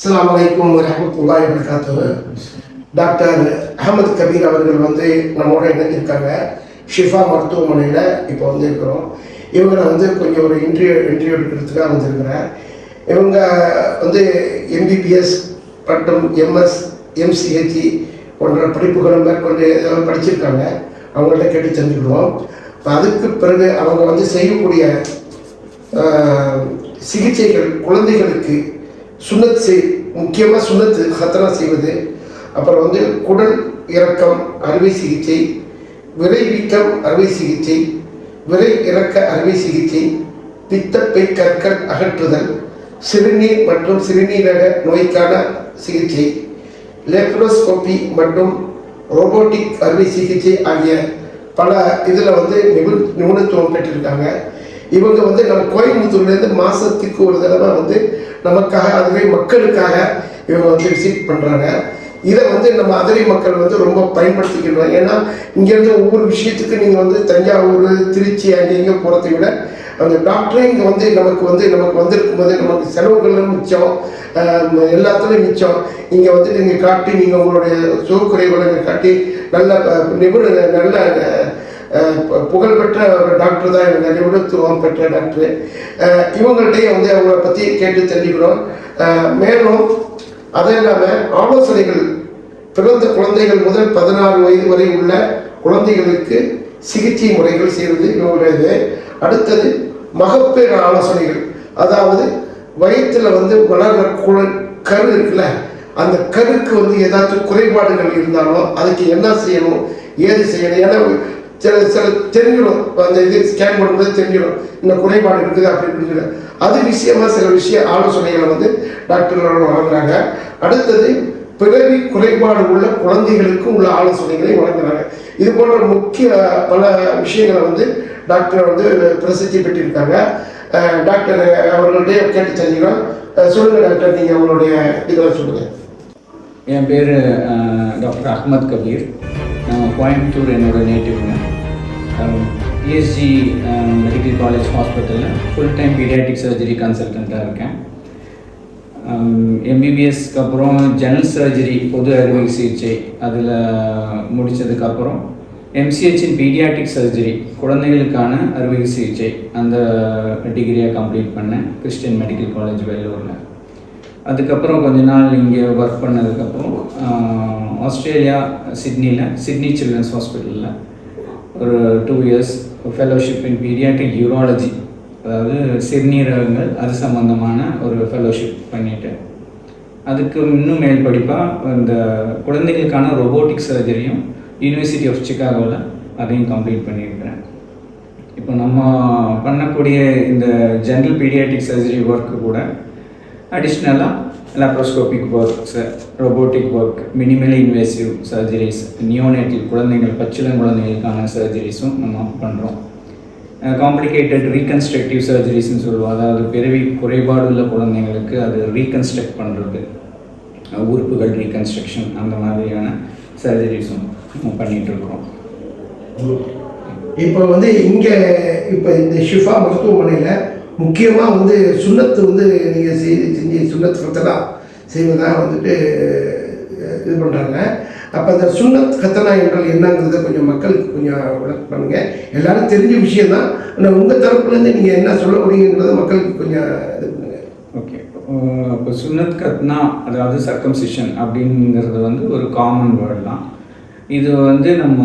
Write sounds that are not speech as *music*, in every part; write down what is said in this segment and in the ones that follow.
அஸ்லாம் வலைக்கும் வரஹ்மத்துல்லாஹி வரகாத்து டாக்டர் அகமது கபீர் அவர்கள் வந்து நம்மோட இணைஞ்சிருக்காங்க. ஷிஃபா மருத்துவமனையில் இப்போ வந்து இருக்கிறோம் இவங்களை வந்து கொஞ்சம் ஒரு இன்டர்வியூ இன்டர்வியூ எடுக்கிறதுக்காக வந்திருக்கிறேன் இவங்க வந்து எம்பிபிஎஸ் மற்றும் எம்எஸ் எம்சிஹெச்இ போன்ற படிப்புகளை மேற்கொண்டு படிச்சிருக்காங்க. அவங்கள்ட்ட கேட்டு தெரிஞ்சுக்கிடுவோம். இப்போ அதுக்கு பிறகு அவங்க வந்து செய்யக்கூடிய சிகிச்சைகள் குழந்தைகளுக்கு சுண்ணத் செய் முக்கியமாக சுண்ணத்து ஹத்தனா செய்வது. அப்புறம் வந்து குடல் இறக்கம் அறுவை சிகிச்சை. விரைவீக்கம் அறுவை சிகிச்சை. விரை இறக்க அறுவை சிகிச்சை. பித்தப்பை கற்கள் அகற்றுதல். சிறுநீர் மற்றும் சிறுநீரக நோய்க்கான சிகிச்சை. லெப்ரோஸ்கோபி மற்றும் ரோபோட்டிக் அறுவை சிகிச்சை ஆகிய பல இதில் வந்து நிபு நிபுணத்துவம் பெற்றிருக்காங்க. இவங்க வந்து நம்ம கோயம்புத்தூர்லேருந்து மாதத்துக்கு ஒரு தடவை வந்து நமக்காக அதுவே மக்களுக்காக இவங்க வந்து விசிட் பண்ணுறாங்க இதை வந்து நம்ம அதரை மக்கள் வந்து ரொம்ப பயன்படுத்திக்கணும் ஏன்னா இங்கேருந்து ஒவ்வொரு விஷயத்துக்கு நீங்கள் வந்து தஞ்சாவூர் திருச்சி அங்கே இங்கே போகிறத விட அந்த டாக்டரே இங்கே வந்து நமக்கு வந்து நமக்கு வந்திருக்கும் போது நமக்கு செலவுகளும் மிச்சம் எல்லாத்துலேயும் மிச்சம். இங்கே வந்து நீங்கள் காட்டி நீங்கள் உங்களுடைய சுகக்குறைவுகளை காட்டி நல்ல நிபுணர் நல்ல புகழ்பெற்ற ஒரு டாக்டர் தான் இவங்க. நிபுணத்துவம் பெற்ற டாக்டர். இவங்கள்ட்டையே வந்து அவங்கள பற்றி கேட்டு தெரிஞ்சுக்கிறோம் மேலும் அது இல்லாமல் ஆலோசனைகள் பிறந்த குழந்தைகள் முதல் பதினாறு வயது வரை உள்ள குழந்தைகளுக்கு சிகிச்சை முறைகள் செய்வது இவங்களுடையது அடுத்தது மகப்பேறு ஆலோசனைகள். அதாவது வயிற்றில் வந்து வளர்கிற குழ கரு இருக்குல்ல அந்த கருக்கு வந்து ஏதாச்சும் குறைபாடுகள் இருந்தாலும் அதுக்கு என்ன செய்யணும் ஏது செய்யணும்? ஏன்னா சில சில தெரிஞ்சிடும். அந்த இது ஸ்கேன் பண்ணும்போது தெரிஞ்சிடும். இந்த குறைபாடு இருக்குது அப்படின்னு அது விஷயமா சில விஷய ஆலோசனைகளை வந்து டாக்டர்கள் வழங்குறாங்க. அடுத்தது பிறவி குறைபாடு உள்ள குழந்தைகளுக்கு உள்ள ஆலோசனைகளை வழங்குறாங்க. இது போன்ற முக்கிய பல விஷயங்களை வந்து டாக்டர் வந்து பிரசித்தி பெற்றிருக்காங்க. டாக்டர் அவர்களுடைய கேட்டு தெரிஞ்சுக்கிறோம் அஹ் சொல்லுங்க டாக்டர் நீங்கள் அவங்களுடைய இதில் சொல்லுங்கள் என் பேர் டாக்டர் அஹ்மத் கபீர். கோயம்புத்தூர் என்னோட நேட்டிவ்ங்க பிஎஸ்ஜி மெடிக்கல் காலேஜ் ஹாஸ்பிட்டலில் ஃபுல் டைம் பீடியாட்டிக் சர்ஜரி கன்சல்டண்ட்டாக இருக்கேன். எம்பிபிஎஸ்க்கு அப்புறம் ஜெனரல் சர்ஜரி பொது அறுவை சிகிச்சை அதில் முடித்ததுக்கப்புறம் எம்சிஹெச்சின் பீடியாட்டிக் சர்ஜரி குழந்தைகளுக்கான அறுவை சிகிச்சை அந்த டிகிரியை கம்ப்ளீட் பண்ணேன். கிறிஸ்டியன் மெடிக்கல் காலேஜ் வேலூரில் அதுக்கப்புறம் கொஞ்ச நாள் இங்கே ஒர்க் பண்ணதுக்கப்புறம் ஆஸ்திரேலியா சிட்னியில் சிட்னி சில்ட்ரன்ஸ் ஹாஸ்பிட்டலில் ஒரு two years fellowship in paediatric urology அதாவது சிறுநீரகங்கள் அது சம்மந்தமான ஒரு ஃபெலோஷிப் பண்ணிட்டு அதுக்கு இன்னும் மேல் படிப்பாக இந்த குழந்தைகளுக்கான ரொபோட்டிக் சர்ஜரியும் யூனிவர்சிட்டி ஆஃப் சிக்காகோவில் அதையும் கம்ப்ளீட் பண்ணியிருக்கிறேன். இப்போ நம்ம பண்ணக்கூடிய இந்த ஜென்ரல் பீடியாட்டிக் சர்ஜரி ஒர்க்கு கூட அடிஷ்னலாக laparoscopic works robotic work minimally invasive surgeries neonatal குழந்தைகள் பச்சிளம் குழந்தைகளுக்கான சர்ஜரிஸும் நம்ம பண்ணுறோம் காம்ப்ளிகேட்டட் ரீகன்ஸ்ட்ரக்டிவ் சர்ஜரிஸ்ன்னு சொல்லுவோம். அதாவது பிறவி குறைபாடு உள்ள குழந்தைங்களுக்கு அது ரீகன்ஸ்ட்ரக்ட் பண்ணுறது உறுப்புகள் ரீகன்ஸ்ட்ரக்ஷன் அந்த மாதிரியான சர்ஜரிஸும் நம்ம பண்ணிகிட்ருக்குறோம் இப்போ வந்து இங்கே இப்போ இந்த ஷிஃபா மருத்துவமனையில் முக்கியமாக வந்து சுண்ணத்து வந்து நீங்கள் செய்து செஞ்சு சுண்ணத் கத்தனா செய்வதாக வந்துட்டு இது பண்ணுறாங்க அப்போ அந்த சுண்ணத் கத்தனா என்றால் என்னங்கிறத கொஞ்சம் மக்களுக்கு கொஞ்சம் விளக்கம் பண்ணுங்கள் எல்லாரும் தெரிஞ்ச விஷயம்தான். ஆனால் உங்கள் தரப்புலேருந்து நீங்கள் என்ன சொல்ல முடியுங்கிறத மக்களுக்கு கொஞ்சம் இது பண்ணுங்கள் ஓகே. இப்போ சுன்னத் கத்னா அதாவது சர்க்கம்சிஷன் அப்படிங்கிறது வந்து ஒரு காமன் வேர்ட் தான். இது வந்து நம்ம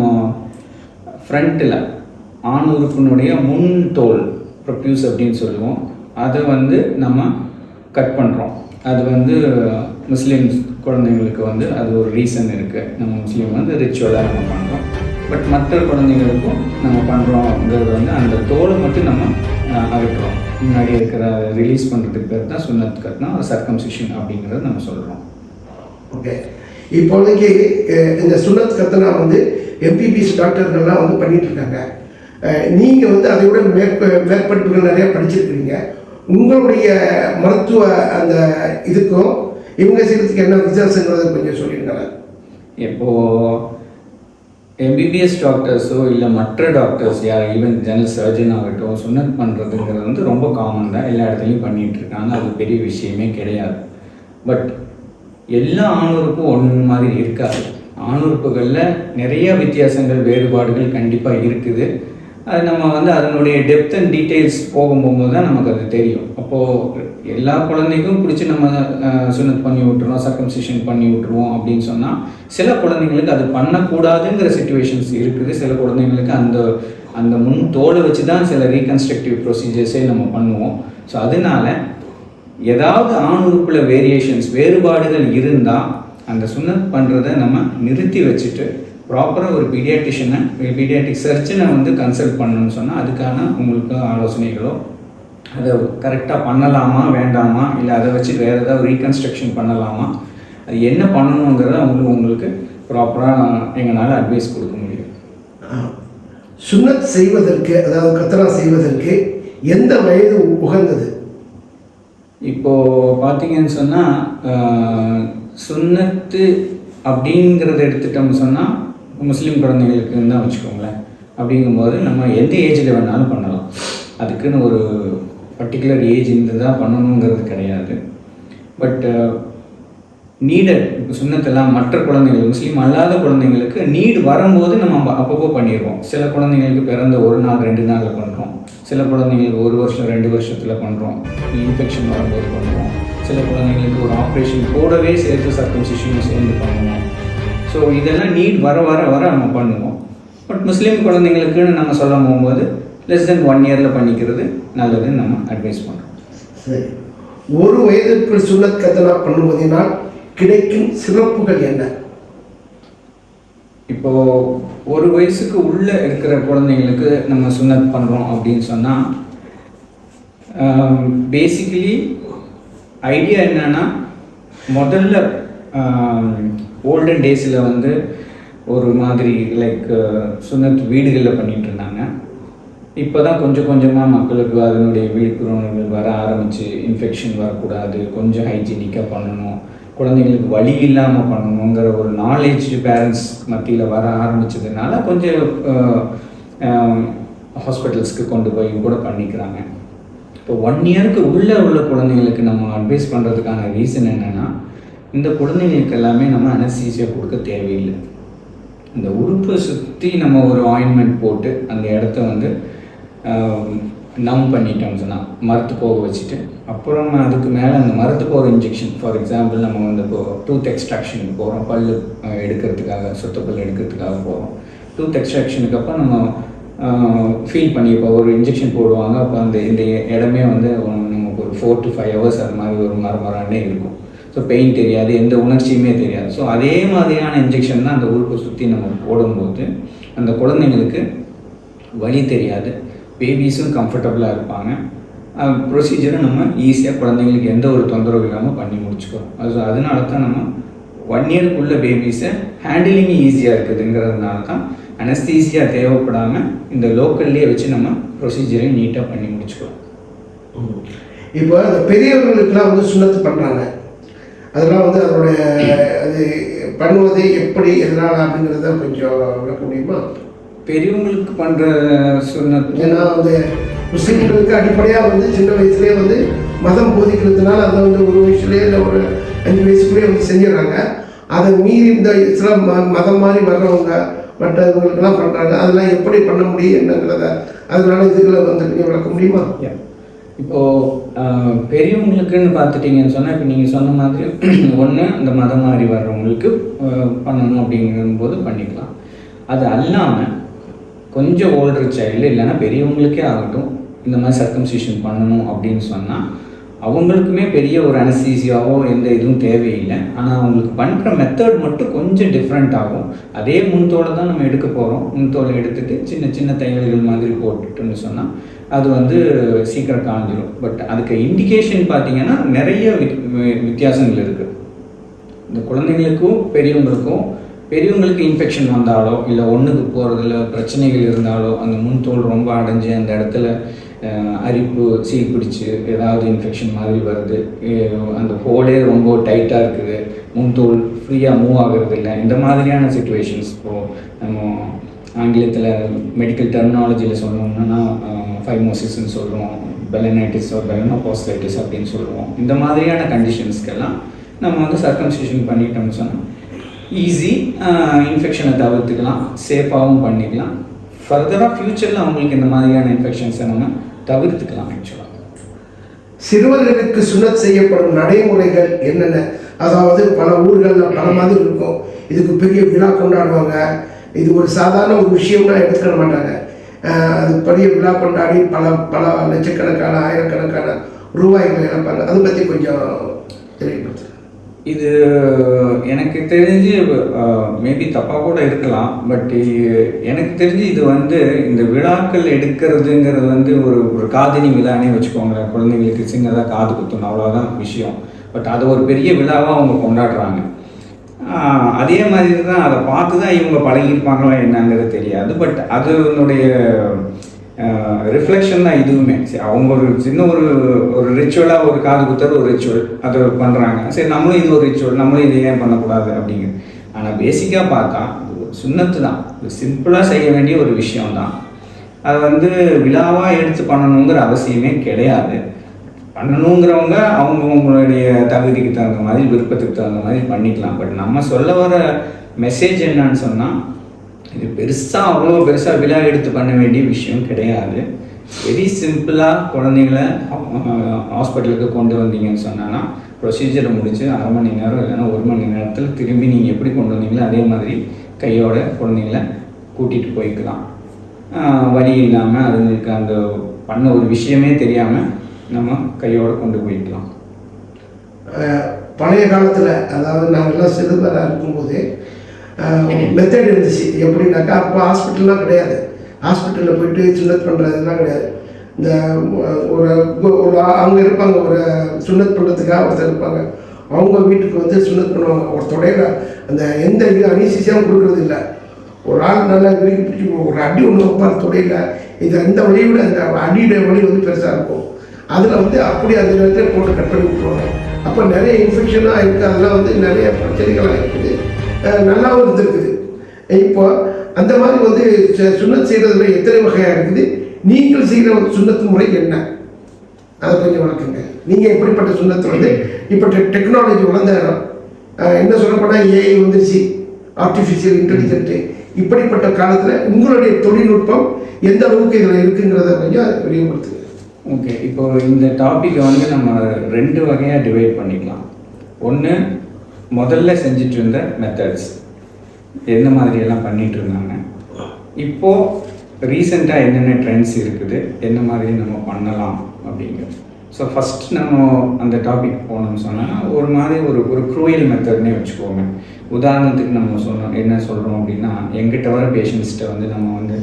ஃப்ரண்ட்டில் ஆண் உறுப்பினுடைய முன் தோல் ப்ரொப்யூஸ் அப்படின்னு சொல்லுவோம். அதை வந்து நம்ம கட் பண்ணுறோம் அது வந்து முஸ்லீம்ஸ் குழந்தைங்களுக்கு வந்து அது ஒரு ரீசன் இருக்குது நம்ம முஸ்லீம் வந்து ரிச்சுவலாக நம்ம பண்ணுறோம் பட் மற்ற குழந்தைங்களுக்கும் நம்ம பண்ணுறோங்கிறது வந்து அந்த தோலை மட்டும் நம்ம அஹ், அகற்றுறோம் முன்னாடி இருக்கிற ரிலீஸ் பண்ணுறதுக்கு பேர் தான் சுன்னத் கத்னா சர்க்கம்சிஷன் அப்படிங்கிறத நம்ம சொல்கிறோம் ஓகே இப்போதைக்கு இந்த சுன்னத் கத்தனா வந்து எம்பிபிஎஸ் டாக்டர்கள்லாம் வந்து பண்ணிட்டு இருக்காங்க. நீங்கள் வந்து அதை விட மேற்ப மேற்படிப்புகள் நிறைய படிச்சிருக்கிறீங்க. உங்களுடைய மருத்துவ அந்த இதுக்கும் இவங்க செய்கிறதுக்கு என்ன வித்தியாசங்கிறத கொஞ்சம் சொல்லியிருக்காங்க இப்போது எம்பிபிஎஸ் டாக்டர்ஸோ இல்லை மற்ற டாக்டர்ஸ் யார் ஈவன் ஜெனரல் சர்ஜன் ஆகட்டும் சுன்னத் பண்ணுறதுங்கிறது வந்து ரொம்ப காமன் தான். எல்லா இடத்துலையும் பண்ணிகிட்டு இருக்காங்க அது பெரிய விஷயமே கிடையாது. பட் எல்லா ஆணுறுப்பும் ஒன்று மாதிரி இருக்காது. ஆணுறுப்புகளில் நிறைய வித்தியாசங்கள் வேறுபாடுகள் கண்டிப்பாக இருக்குது. அது நம்ம வந்து அதனுடைய டெப்த் அண்ட் டீட்டெயில்ஸ் போகும்போது தான் நமக்கு அது தெரியும். அப்போது எல்லா குழந்தைக்கும் பிடிச்சி நம்ம சுனத் பண்ணி விட்டுருவோம் சர்க்கம்சிஷன் பண்ணி விட்டுருவோம் அப்படின்னு சொன்னால் சில குழந்தைங்களுக்கு அது பண்ணக்கூடாதுங்கிற சுச்சுவேஷன்ஸ் இருக்குது. சில குழந்தைங்களுக்கு அந்த அந்த முன் தோலை வச்சு தான் சில ரீகன்ஸ்ட்ரக்டிவ் ப்ரொசீஜர்ஸே நம்ம பண்ணுவோம். ஸோ அதனால ஏதாவது ஆணுறுப்புல வேரியேஷன்ஸ் வேறுபாடுகள் இருந்தால் அந்த சுனத் பண்ணுறதை நம்ம நிறுத்தி வச்சுட்டு ப்ராப்பராக ஒரு பீடியாட்டிஷனை பீடியாட்டிக் சர்ஜனை வந்து கன்சல்ட் பண்ணணும்னு சொன்னால் அதுக்கான உங்களுக்கு ஆலோசனைகளோ அதை கரெக்டாக பண்ணலாமா வேண்டாமா இல்லை அதை வச்சு வேறு ஏதாவது ரீகன்ஸ்ட்ரக்ஷன் பண்ணலாமா அது என்ன பண்ணணுங்கிறத உங்களுக்கு உங்களுக்கு ப்ராப்பராக எங்களால் அட்வைஸ் கொடுக்க முடியும். சுன்னத் செய்வதற்கு அதாவது கத்தரா செய்வதற்கு எந்த வயது உகந்தது இப்போது பார்த்தீங்கன்னு சொன்னால் சுன்னத்து அப்படிங்கிறத எடுத்துட்டோம்னு சொன்னால் முஸ்லீம் குழந்தைகளுக்குன்னு தான் வச்சுக்கோங்களேன். அப்படிங்கும்போது நம்ம எந்த ஏஜில் வேணாலும் பண்ணலாம். அதுக்குன்னு ஒரு பர்டிகுலர் ஏஜ் இருந்து தான் பண்ணணுங்கிறது கிடையாது. பட் நீடட் uh, இப்போ சுண்ணத்தெல்லாம் மற்ற குழந்தைகள் முஸ்லீம் அல்லாத குழந்தைங்களுக்கு நீடு வரும்போது நம்ம அப்பப்போ பண்ணிடுவோம். சில குழந்தைங்களுக்கு பிறந்த ஒரு நாள் ரெண்டு நாளில் பண்ணுறோம் சில குழந்தைங்களுக்கு ஒரு வருஷம் ரெண்டு வருஷத்தில் பண்ணுறோம் இன்ஃபெக்ஷன் வரும்போது பண்ணுறோம் சில குழந்தைங்களுக்கு ஒரு ஆப்ரேஷன் கூடவே சேர்த்து சர்க்கம்சிஷனும் சேர்ந்து பண்ணுவோம். ஸோ இதெல்லாம் நீட் வர வர வர நம்ம பண்ணுவோம். பட் முஸ்லீம் குழந்தைங்களுக்குன்னு நம்ம சொல்ல போகும்போது லெஸ் தென் ஒன் இயரில் பண்ணிக்கிறது நல்லதுன்னு நம்ம அட்வைஸ் பண்ணுறோம் சரி. ஒரு வயதிற்குள் சுன்னத் கத்தரா பண்ணுவதனால் கிடைக்கும் சிறப்புகள் என்ன? இப்போ ஒரு வயசுக்கு உள்ள இருக்கிற குழந்தைங்களுக்கு நம்ம சுன்னத் பண்ணுறோம் அப்படின்னு சொன்னால் பேசிக்கலி ஐடியா என்னன்னா முதல்ல ஓல்டன் டேஸில் வந்து ஒரு மாதிரி லைக் சுனத் வீடுகளில் பண்ணிகிட்டு இருந்தாங்க. இப்போ தான் கொஞ்சம் கொஞ்சமாக மக்களுக்கு அதனுடைய விழிப்புணர்வுகள் வர ஆரம்பித்து இன்ஃபெக்ஷன் வரக்கூடாது கொஞ்சம் ஹைஜீனிக்காக பண்ணணும் குழந்தைங்களுக்கு வழி இல்லாமல் பண்ணணுங்கிற ஒரு நாலேஜ் பேரண்ட்ஸ் மத்தியில் வர ஆரம்பித்ததுனால கொஞ்சம் ஹாஸ்பிட்டல்ஸ்க்கு கொண்டு போய் கூட பண்ணிக்கிறாங்க. இப்போ ஒன் இயருக்கு உள்ளே உள்ள குழந்தைங்களுக்கு நம்ம அட்வைஸ் பண்ணுறதுக்கான ரீசன் என்னென்னா இந்த குழந்தைங்களுக்கு எல்லாமே நம்ம அனஸ்தீசியா கொடுக்க தேவையில்லை. இந்த உறுப்பை சுற்றி நம்ம ஒரு ஆயின்மெண்ட் போட்டு அந்த இடத்த வந்து நம் பண்ணிட்டோம்னு சொன்னால் மரத்து போக வச்சுட்டு அப்புறம் அதுக்கு மேலே அந்த மரத்து போகிற இன்ஜெக்ஷன் ஃபார் எக்ஸாம்பிள் நம்ம வந்து இப்போ டூத் எக்ஸ்ட்ராக்ஷனுக்கு போகிறோம் பல் எடுக்கிறதுக்காக சுத்த பல் எடுக்கிறதுக்காக போகிறோம் டூத் எக்ஸ்ட்ராக்ஷனுக்கு அப்புறம் நம்ம ஃபீல் பண்ணி இப்போ ஒரு இன்ஜெக்ஷன் போடுவாங்க அப்போ அந்த இந்த இடமே வந்து நமக்கு ஒரு ஃபோர் டு ஃபைவ் ஹவர்ஸ் அது மாதிரி ஒரு மர மரன்னே இருக்கும். ஸோ பெயின் தெரியாது எந்த உணர்ச்சியுமே தெரியாது. ஸோ அதே மாதிரியான இன்ஜெக்ஷன் தான் அந்த உறுப்பை சுற்றி நம்ம போடும்போது அந்த குழந்தைங்களுக்கு வழி தெரியாது. பேபிஸும் கம்ஃபர்டபுளாக இருப்பாங்க. ப்ரொசீஜரை நம்ம ஈஸியாக குழந்தைங்களுக்கு எந்த ஒரு தொந்தரவு இல்லாமல் பண்ணி முடிச்சுக்கிறோம் அது அதனால தான் நம்ம ஒன் இயருக்குள்ள பேபிஸை ஹேண்டிலிங் ஈஸியாக இருக்குதுங்கிறதுனால தான் அனஸ்தீசியாக தேவைப்படாமல் இந்த லோக்கல்லையே வச்சு நம்ம ப்ரொசீஜரை நீட்டாக பண்ணி முடிச்சுக்கிறோம் இப்போ பெரியவர்களுக்கெல்லாம் வந்து சுண்ணத்து பண்ணுறாங்க அதெல்லாம் வந்து அதோடைய அது பண்ணுவது எப்படி எதனால் அப்படிங்கிறத கொஞ்சம் விளக்க முடியுமா? பெரியவங்களுக்கு பண்ணுற சுண்ணத் ஏன்னா வந்து முஸ்லீம்களுக்கு அடிப்படையாக வந்து சின்ன வயசுலேயே வந்து மதம் போதிக்கிறதுனால அதை வந்து ஒரு வயசுலேயே இல்லை ஒரு அஞ்சு வயசுக்குள்ளேயே வந்து செஞ்சிடறாங்க. அதை மீறி இந்த இஸ்லாம் ம- மதம் மாதிரி வர்றவங்க மற்றவங்களுக்கெல்லாம் பண்ணுறாங்க அதெல்லாம் எப்படி பண்ண முடியும் என்னங்கிறத அதனால இதுகளை வந்து விளக்க முடியுமா? இப்போது பெரியவங்களுக்குன்னு பார்த்துட்டிங்கன்னு சொன்னால் இப்போ நீங்கள் சொன்ன மாதிரி *clears throat* ஒன்று இந்த மதம் மாறி வர்றவங்களுக்கு பண்ணணும் அப்படிங்கும்போது பண்ணிக்கலாம். அது அல்லாமல் கொஞ்சம் ஓல்டர் சைல்டு இல்லைன்னா பெரியவங்களுக்கே ஆகட்டும் இந்த மாதிரி சர்க்கம்சிஷன் பண்ணணும் அப்படின்னு சொன்னால் அவங்களுக்குமே பெரிய ஒரு அனசீசியாவோ எந்த இதுவும் தேவையில்லை. ஆனால் அவங்களுக்கு பண்ணுற மெத்தட் மட்டும் கொஞ்சம் டிஃப்ரெண்ட் ஆகும். அதே முன்தோலை தான் நம்ம எடுக்க போகிறோம் முன்தோலை எடுத்துட்டு சின்ன சின்ன தையல்கள் மாதிரி போட்டுட்டுன்னு சொன்னால் அது வந்து சீக்கிரம் காஞ்சிடும் பட் அதுக்கு இண்டிகேஷன் பார்த்தீங்கன்னா நிறைய வித்- வித்தியாசங்கள் இருக்குது இந்த குழந்தைங்களுக்கும் பெரியவங்களுக்கும் பெரியவங்களுக்கு இன்ஃபெக்ஷன் வந்தாலோ இல்லை ஒன்றுக்கு போகிறதுல பிரச்சனைகள் இருந்தாலோ அந்த முன்தோல் ரொம்ப அடைஞ்சு அந்த இடத்துல அரிப்பு சீல் பிடிச்சி ஏதாவது இன்ஃபெக்ஷன் மாதிரி வருது. அந்த ஹோலே ரொம்ப டைட்டாக இருக்குது. முன்தோல் ஃப்ரீயாக மூவ் ஆகிறது இல்லை இந்த மாதிரியான சுச்சுவேஷன்ஸ் இப்போது நம்ம ஆங்கிலத்தில் மெடிக்கல் டெர்மினாலஜியில் சொல்லணும்னா ஃபைமோசிஸ்ன்னு சொல்கிறோம் பெலனைட்டிஸ் ஒரு பெலனோபாஸ்டைட்டிஸ் அப்படின்னு சொல்லுவோம். இந்த மாதிரியான கண்டிஷன்ஸ்க்கெல்லாம் நம்ம வந்து சர்க்கம்சிஷன் பண்ணிட்டோம்னு சொன்னால் ஈஸி இன்ஃபெக்ஷனை தவிர்த்துக்கலாம். சேஃபாகவும் பண்ணிக்கலாம். ஃபர்தராக ஃப்யூச்சரில் அவங்களுக்கு இந்த மாதிரியான இன்ஃபெக்ஷன்ஸை நம்ம தவிர்த்துக்கலாம் ஆக்சுவலாக சிறுவர்களுக்கு சுனத் செய்யப்படும் நடைமுறைகள் என்னென்ன? அதாவது பல ஊர்களில் பல மாதிரி இருக்கும். இதுக்கு பெரிய விழா கொண்டாடுவாங்க. இது ஒரு சாதாரண ஒரு விஷயம்னா எடுத்துக்கிட மாட்டாங்க. அது பெரிய விழா கொண்டாடி பல பல லட்சக்கணக்கான ஆயிரக்கணக்கான ரூபாய்களை இழப்பாங்க. அதை பற்றி கொஞ்சம் தெரியப்படுத்து இது எனக்கு தெரிஞ்சு மேபி தப்பாக கூட இருக்கலாம் பட் எனக்கு தெரிஞ்சு இது வந்து இந்த விழாக்கள் எடுக்கிறதுங்கிறது வந்து ஒரு ஒரு காதணி விழானே வச்சுக்கோங்களேன். குழந்தைங்களுக்கு சின்னதாக காது குத்தணும் அவ்வளோதான் விஷயம். பட் அது ஒரு பெரிய விழாவாக அவங்க கொண்டாடுறாங்க. அதே மாதிரி தான் அதை பார்த்து தான் இவங்க பழகியிருப்பாங்களா என்னங்கிறது தெரியாது. பட் அதனுடைய ரிஃப்ளெக்ஷன் தான் இதுவுமே. சரி அவங்க ஒரு சின்ன ஒரு ஒரு ரிச்சுவலாக ஒரு காது குத்தர் ஒரு ரிச்சுவல் அதை பண்ணுறாங்க சரி நம்மளும் இது ஒரு ரிச்சுவல் நம்மளும் இது ஏன் பண்ணக்கூடாது அப்படிங்கிறது ஆனால் பேசிக்காக பார்த்தா ஒரு சுண்ணத்து தான். சிம்பிளாக செய்ய வேண்டிய ஒரு விஷயம் தான். அது வந்து விழாவாக எடுத்து பண்ணணுங்கிற அவசியமே கிடையாது. பண்ணணுங்கிறவங்க அவங்கவுங்களுடைய தகுதிக்கு தகுந்த மாதிரி விருப்பத்துக்கு தகுந்த மாதிரி பண்ணிக்கலாம். பட் நம்ம சொல்ல வர மெசேஜ் என்னன்னு சொன்னால் இது பெருசாக அவ்வளோ பெருசாக விழா எடுத்து பண்ண வேண்டிய விஷயம் கிடையாது. வெரி சிம்பிளாக குழந்தைங்கள ஹாஸ்பிட்டலுக்கு கொண்டு வந்தீங்கன்னு சொன்னான்னா ப்ரொசீஜரை முடித்து அரை மணி நேரம் இல்லைன்னா ஒரு மணி நேரத்தில் திரும்பி நீங்கள் எப்படி கொண்டு வந்தீங்களோ அதே மாதிரி கையோட குழந்தைங்கள கூட்டிகிட்டு போய்க்கலாம். வழி இல்லாமல் அதுக்கு அந்த பண்ண ஒரு விஷயமே தெரியாமல் நம்ம கையோட கொண்டு போய்க்கலாம். பழைய காலத்தில் அதாவது நாங்கள்லாம் சிறுவராக இருக்கும்போதே மெத்தட் இருந்துச்சு. எப்படின்னாக்கா அப்போ ஹாஸ்பிட்டல்லாம் கிடையாது. ஹாஸ்பிட்டலில் போயிட்டு சுண்ணத் பண்ணுறதுலாம் கிடையாது. இந்த ஒரு ஒரு அங்கே இருப்பாங்க ஒரு சுண்ணத் பண்ணுறதுக்காக ஒருத்தர் இருப்பாங்க. அவங்க வீட்டுக்கு வந்து சுண்ணத் பண்ணுவாங்க. ஒரு தொடையில் அந்த எந்த இது அனிசிசியாகவும் கொடுக்குறது இல்லை. ஒரு ஆள் நல்லா விரும்பி பிடிச்சி ஒரு அடி ஒன்று வைப்பார் தொடையில். இது அந்த வழியை விட அந்த அடியுடைய வழி வந்து பெருசாக இருக்கும். அதில் வந்து அப்படி அந்த நேரத்தில் போட்டு கட் பண்ணி விட்டுருவாங்க. அப்போ நிறைய இன்ஃபெக்ஷனாக இருக்குது அதெல்லாம் வந்து நிறைய பிரச்சனைகளாக இருக்குது. நல்லாவும் இருந்திருக்குது இப்போ அந்த மாதிரி வந்து சுண்ணத் செய்கிறதுல எத்தனை வகையாக இருக்குது? நீங்கள் செய்கிற ஒரு சுண்ணத்து முறை என்ன? அதை கொஞ்சம் வளர்க்குங்க நீங்கள் எப்படிப்பட்ட சுண்ணத்து வந்து இப்போ டெக்னாலஜி வளர்ந்த என்ன சொல்லப்போனால் ஏஐ வந்துருச்சு. ஆர்டிஃபிஷியல் இன்டெலிஜென்ட்டு இப்படிப்பட்ட காலத்தில் உங்களுடைய தொழில்நுட்பம் எந்த அளவுக்கு இதில் இருக்குங்கிறத கொஞ்சம் விரிவுபடுத்துங்க. ஓகே இப்போ இந்த டாப்பிக்கை வந்து நம்ம ரெண்டு வகையாக டிவைட் பண்ணிக்கலாம். ஒன்று முதல்ல செஞ்சுட்டு இருந்த மெத்தட்ஸ் என்ன மாதிரியெல்லாம் பண்ணிட்டு இருந்தாங்க இப்போது ரீசெண்டாக என்னென்ன ட்ரெண்ட்ஸ் இருக்குது? என்ன மாதிரி நம்ம பண்ணலாம் அப்படிங்கிறது. ஸோ ஃபஸ்ட் நம்ம அந்த டாபிக் போனோம்னு சொன்னால் ஒரு மாதிரி ஒரு ஒரு க்ரூயல் மெத்தட்னே வச்சுக்கோங்க. உதாரணத்துக்கு நம்ம சொன்னோம் என்ன சொல்கிறோம் அப்படின்னா எங்கிட்ட வர பேஷண்ட்ஸ்கிட்ட வந்து நம்ம வந்து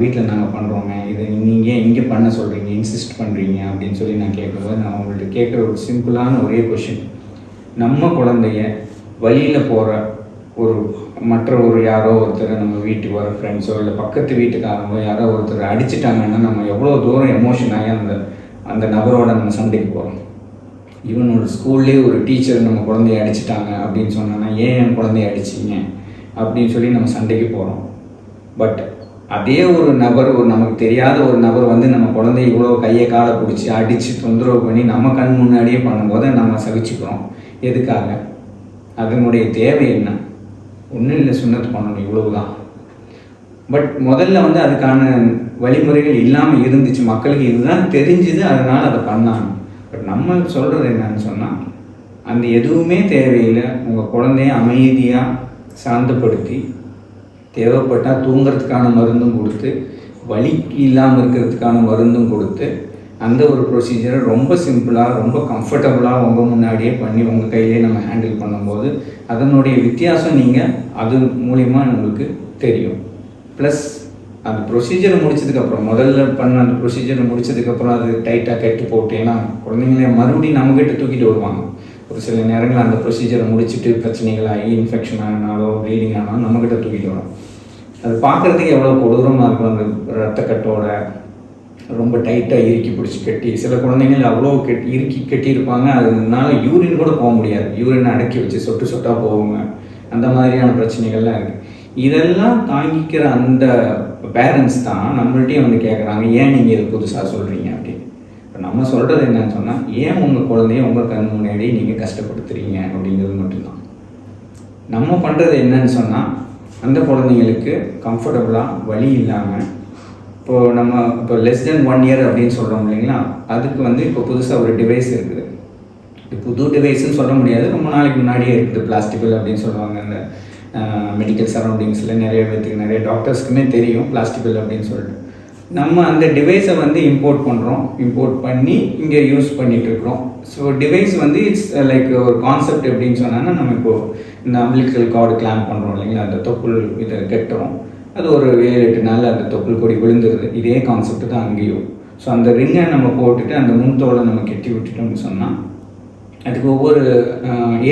வீட்டில் நாங்கள் பண்ணுறோங்க இது நீங்கள் இங்கே பண்ண சொல்கிறீங்க இன்சிஸ்ட் பண்ணுறீங்க அப்படின்னு சொல்லி நான் கேட்கும்போது நான் உங்கள்கிட்ட கேட்குற ஒரு சிம்பிளான ஒரே கொஷின் நம்ம குழந்தைய வழியில் போகிற ஒரு மற்ற ஒரு யாரோ ஒருத்தர் நம்ம வீட்டுக்கு வர ஃப்ரெண்ட்ஸோ இல்லை பக்கத்து வீட்டுக்காரங்களோ யாரோ ஒருத்தர் அடிச்சிட்டாங்கன்னா நம்ம எவ்வளோ தூரம் எமோஷன் ஆகி அந்த அந்த நபரோட நம்ம சண்டைக்கு போகிறோம் ஈவன் ஒரு ஸ்கூல்லேயே ஒரு டீச்சர் நம்ம குழந்தைய அடிச்சிட்டாங்க அப்படின்னு சொன்னோன்னா ஏன் என் குழந்தைய அடிச்சிங்க? அப்படின்னு சொல்லி நம்ம சண்டைக்கு போகிறோம் பட் அதே ஒரு நபர் ஒரு நமக்கு தெரியாத ஒரு நபர் வந்து நம்ம குழந்தைய இவ்வளோ கையை காலை பிடிச்சி அடித்து தொந்தரவு பண்ணி நம்ம கண் முன்னாடியே பண்ணும்போது நம்ம சகிச்சுக்கிறோம். எதுக்காக? அதனுடைய தேவை என்ன? ஒன்றும் இல்லை சுண்ணத்து பண்ணணும் இவ்வளவுதான். பட் முதல்ல வந்து அதுக்கான வழிமுறைகள் இல்லாமல் இருந்துச்சு. மக்களுக்கு இதுதான் தெரிஞ்சுது அதனால் அதை பண்ணாங்க. பட் நம்ம சொல்கிறது என்னன்னு சொன்னால் அந்த எதுவுமே தேவையில்லை. உங்கள் குழந்தைய அமைதியாக சாந்தப்படுத்தி தேவைப்பட்டால் தூங்குறதுக்கான மருந்தும் கொடுத்து வலி இல்லாமல் இருக்கிறதுக்கான மருந்தும் கொடுத்து அந்த ஒரு ப்ரொசீஜரை ரொம்ப சிம்பிளாக ரொம்ப கம்ஃபர்டபுளாக உங்கள் முன்னாடியே பண்ணி உங்கள் கையிலே நம்ம ஹேண்டில் பண்ணும்போது அதனுடைய வித்தியாசம் நீங்கள் அது மூலிமா உங்களுக்கு தெரியும். ப்ளஸ் அந்த ப்ரொசீஜரை முடிச்சதுக்கப்புறம் முதல்ல பண்ண அந்த ப்ரொசீஜரை முடிச்சதுக்கப்புறம் அது டைட்டாக கட்டி போட்டு ஏன்னா குழந்தைங்கள மறுபடியும் நம்மக்கிட்ட தூக்கிட்டு வருவாங்க. ஒரு சில நேரங்களில் அந்த ப்ரொசீஜரை முடிச்சுட்டு பிரச்சனைகள் ஆகி இன்ஃபெக்ஷன் ஆனாலோ ப்ளீடிங் ஆனாலும் நம்மக்கிட்ட தூக்கிட்டு வரும். அது பார்க்குறதுக்கு எவ்வளோ கொடூரமாக இருக்கும் அந்த ரத்தக்கட்டோட ரொம்ப டைட்டாக இறுக்கி பிடிச்சி கட்டி சில குழந்தைங்கள் அவ்வளோ கெட் இறுக்கி கட்டியிருப்பாங்க. அதனால யூரின் கூட போக முடியாது. யூரின் அடக்கி வச்சு சொட்டு சொட்டாக போவாங்க அந்த மாதிரியான பிரச்சனைகள்லாம் இருக்குது இதெல்லாம் தாங்கிக்கிற அந்த பேரண்ட்ஸ் தான் நம்மள்ட்டையும் வந்து கேட்குறாங்க ஏன் நீங்கள் இது புதுசாக சொல்கிறீங்க அப்படின்னு. இப்போ நம்ம சொல்கிறது என்னன்னு சொன்னால் ஏன் உங்கள் குழந்தைய உங்கள் கண் முன்னாடி நீங்கள் கஷ்டப்படுத்துறீங்க? அப்படிங்கிறது மட்டும்தான். நம்ம பண்ணுறது என்னன்னு சொன்னால் அந்த குழந்தைங்களுக்கு கம்ஃபர்டபுளாக வழி இல்லாமல் இப்போது நம்ம இப்போ லெஸ் தென் ஒன் இயர் அப்படின்னு சொல்கிறோம் இல்லைங்களா? அதுக்கு வந்து இப்போ புதுசாக ஒரு டிவைஸ் இருக்குது. இப்போ புது டிவைஸ்னு சொல்ல முடியாது. ரொம்ப நாளைக்கு முன்னாடியே இருக்குது. பிளாஸ்டிக்கல் அப்படின்னு சொல்லுவாங்க. அந்த மெடிக்கல் சரௌண்டிங்ஸில் நிறைய பேர்த்துக்கு நிறைய டாக்டர்ஸ்க்குமே தெரியும் பிளாஸ்டிக்கல் அப்படின்னு சொல்லிட்டு. நம்ம அந்த டிவைஸை வந்து இம்போர்ட் பண்ணுறோம் இம்போர்ட் பண்ணி இங்கே யூஸ் பண்ணிகிட்ருக்குறோம் இருக்கிறோம். ஸோ டிவைஸ் வந்து இட்ஸ் லைக் uh, ஒரு கான்செப்ட் எப்படின்னு சொன்னாங்கன்னா நம்ம இப்போது இந்த அம்பிளிக்கல் கார்டு கிளாம்ப் பண்ணுறோம் இல்லைங்களா? அந்த தொப்புள் இதை கட்டுறோம். அது ஒரு ஏழு எட்டு நாள் அந்த தொப்புள் கொடி விழுந்துருது. இதே கான்செப்ட் தான் அங்கேயும். ஸோ அந்த ரிங்கை நம்ம போட்டுட்டு அந்த முன்தோலை நம்ம கெட்டி விட்டுட்டோம்னு சொன்னால் அதுக்கு ஒவ்வொரு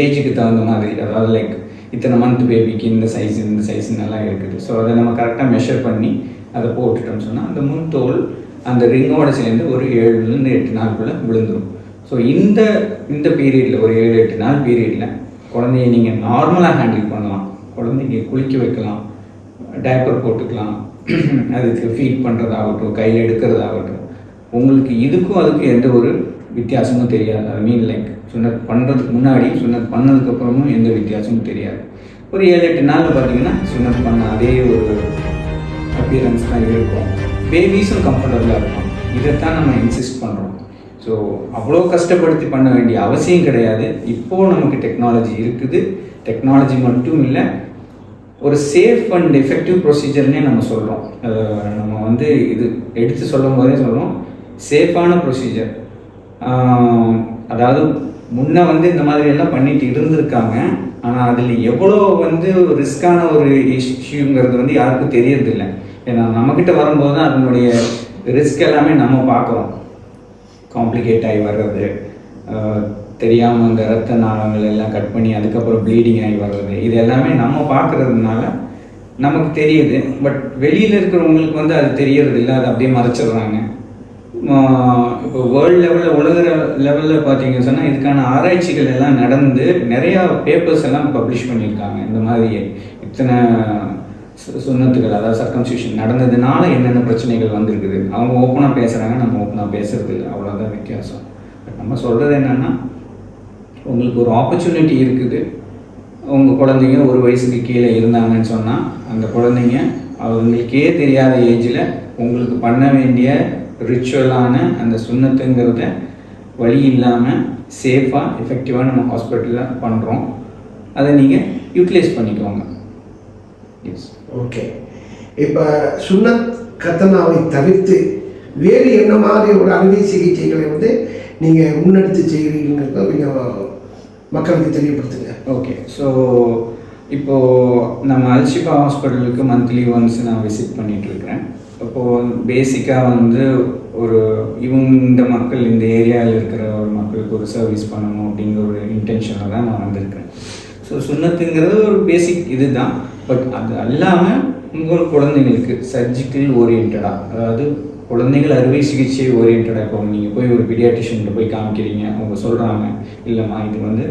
ஏஜுக்கு தகுந்த மாதிரி அதாவது லைக் இத்தனை மந்த் பேபிக்கு இந்த சைஸ் இந்த சைஸ் எல்லாம் இருக்குது. ஸோ அதை நம்ம கரெக்டாக மெஷர் பண்ணி அதை போட்டுட்டோம்னு சொன்னால் அந்த முன்தோல் அந்த ரிங்கோடு சேர்ந்து ஒரு ஏழுலேருந்து எட்டு நாளுக்குள்ளே விழுந்துடும் ஸோ இந்த இந்த பீரியடில் ஒரு ஏழு எட்டு நாள் பீரியடில் குழந்தைய நீங்கள் நார்மலாக ஹேண்டில் பண்ணலாம். குழந்தைங்க குளிக்க வைக்கலாம். டயப்பர் போட்டுக்கலாம். அதுக்கு ஃபீட் பண்ணுறதாகட்டும் கையில் எடுக்கிறதாகட்டும். உங்களுக்கு இதுக்கும் அதுக்கும் எந்த ஒரு வித்தியாசமும் தெரியாது. ஐ மீன் லைக் சுண்ணத் பண்ணுறதுக்கு முன்னாடி சுண்ணத் பண்ணதுக்கப்புறமும் எந்த வித்தியாசமும் தெரியாது. ஒரு ஏழு எட்டு நாளில் பார்த்தீங்கன்னா சுண்ணத் பண்ண அதே ஒரு அப்பியரன்ஸ் தான் இருக்கும். பேபிஸும் கம்ஃபர்டபுளாக இருக்கும். இதைத்தான் நம்ம இன்சிஸ்ட் பண்ணுறோம் ஸோ அவ்வளோ கஷ்டப்படுத்தி பண்ண வேண்டிய அவசியம் கிடையாது. இப்போது நமக்கு டெக்னாலஜி இருக்குது. டெக்னாலஜி மட்டும் இல்லை ஒரு சேஃப் அண்ட் எஃபெக்டிவ் ப்ரொசீஜர்னே நம்ம சொல்கிறோம் நம்ம வந்து இது எடுத்து சொல்லும் போதே சொல்கிறோம் சேஃபான ப்ரொசீஜர் அதாவது முன்னே வந்து இந்த மாதிரி எல்லாம் பண்ணிட்டு இருந்திருக்காங்க. ஆனால் அதில் எவ்வளோ வந்து ரிஸ்க்கான ஒரு இஷ்யூங்கிறது வந்து யாருக்கும் தெரியறதில்ல. ஏன்னா நம்மக்கிட்ட வரும்போது தான் அதனுடைய ரிஸ்க் எல்லாமே நம்ம பார்க்குறோம். காம்ப்ளிகேட் ஆகி வர்றது. தெரியாமல் அந்த ரத்த நாளங்கள் எல்லாம் கட் பண்ணி அதுக்கப்புறம் ப்ளீடிங் ஆகி வர்றது. இது எல்லாமே நம்ம பார்க்குறதுனால நமக்கு தெரியுது. பட் வெளியில் இருக்கிறவங்களுக்கு வந்து அது தெரியறது இல்லை. அதை அப்படியே மறைச்சிடுறாங்க. இப்போ வேர்ல்டு லெவலில் உலக லெவலில் பார்த்தீங்கன்னு சொன்னால் இதுக்கான ஆராய்ச்சிகள் எல்லாம் நடந்து நிறையா பேப்பர்ஸ் எல்லாம் பப்ளிஷ் பண்ணியிருக்காங்க. இந்த மாதிரி இத்தனை சு- சுண்ணத்துகள் அதாவது சர்க்கம்சியூஷன் நடந்ததுனால என்னென்ன பிரச்சனைகள் வந்திருக்குது. அவங்க ஓப்பனாக பேசுகிறாங்க நம்ம ஓப்பனாக பேசுறது இல்லை. அவ்வளோதான் வித்தியாசம். பட் நம்ம சொல்கிறது என்னென்னா உங்களுக்கு ஒரு ஆப்பர்ச்சுனிட்டி இருக்குது. உங்கள் குழந்தைங்க ஒரு வயசுக்கு கீழே இருந்தாங்கன்னு சொன்னால் அந்த குழந்தைங்க அவங்களுக்கே தெரியாத ஏஜில் உங்களுக்கு பண்ண வேண்டிய ரிச்சுவலான அந்த சுண்ணத்துங்கிறத வழி இல்லாமல் சேஃபாக எஃபெக்டிவாக நம்ம ஹாஸ்பிட்டலில் பண்ணுறோம் அதை நீங்கள் யூட்டிலைஸ் பண்ணிக்கோங்க. எஸ் ஓகே இப்போ சுண்ணத் கத்தனாவை தவிர்த்து வேறு என்ன மாதிரி ஒரு அறுவை சிகிச்சைகளை வந்து நீங்கள் முன்னெடுத்து செய்கிறீங்கிறத கொஞ்சம் மக்களுக்கு தெரியப்படுத்துங்க. ஓகே ஸோ இப்போது நம்ம அல்ஷிபா ஹாஸ்பிட்டலுக்கு மந்த்லி ஒன்ஸ் நான் விசிட் பண்ணிகிட்ருக்கிறேன் அப்போது பேசிக்காக வந்து ஒரு இவங்க இந்த மக்கள் இந்த ஏரியாவில் இருக்கிற ஒரு மக்களுக்கு ஒரு சர்வீஸ் பண்ணணும் அப்படிங்கிற ஒரு இன்டென்ஷனில் தான் நான் வந்திருக்கேன் ஸோ சுண்ணத்துங்கிறது ஒரு பேசிக் இதுதான். பட் அது அல்லாமல் உங்கள் குழந்தைங்களுக்கு சர்ஜிக்கல் ஓரியன்டாக அதாவது குழந்தைகள் அறுவை சிகிச்சை ஓரியன்டாக இப்போ நீங்கள் போய் ஒரு பீடியாட்ரிஷியன்கிட்ட போய் காமிக்கிறீங்க அவங்க சொல்கிறாங்க இல்லைம்மா இது வந்து